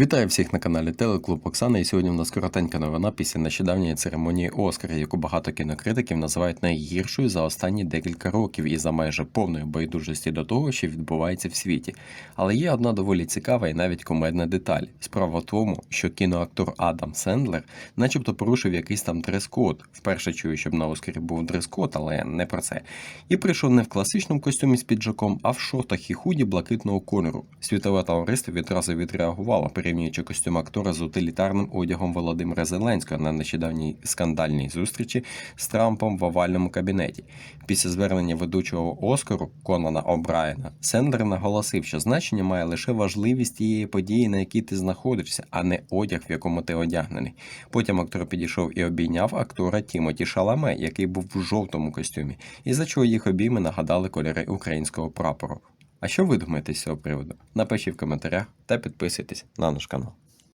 Вітаю всіх на каналі Телеклуб Оксана. І сьогодні у нас коротенька новина після нещодавньої церемонії Оскар, яку багато кінокритиків називають найгіршою за останні декілька років і за майже повної байдужості до того, що відбувається в світі. Але є одна доволі цікава і навіть комедна деталь. Справа в тому, що кіноактор Адам Сендлер, начебто, порушив якийсь там дрес-код. Вперше чую, щоб на Оскарі був дрес-код, але не про це. І прийшов не в класичному костюмі з піджаком, а в шортах і худі блакитного кольору. Світове товариство відразу відреагувало, порівнюючи костюм актора з утилітарним одягом Володимира Зеленського на нещодавній скандальній зустрічі з Трампом в овальному кабінеті. Після звернення ведучого Оскару Конана О'Брайена Сендер наголосив, що значення має лише важливість тієї події, на якій ти знаходишся, а не одяг, в якому ти одягнений. Потім актор підійшов і обійняв актора Тімоті Шаламе, який був в жовтому костюмі, і за чого їх обійми нагадали кольори українського прапору. А що ви думаєте з цього приводу? Напишіть в коментарях та підписуйтесь на наш канал.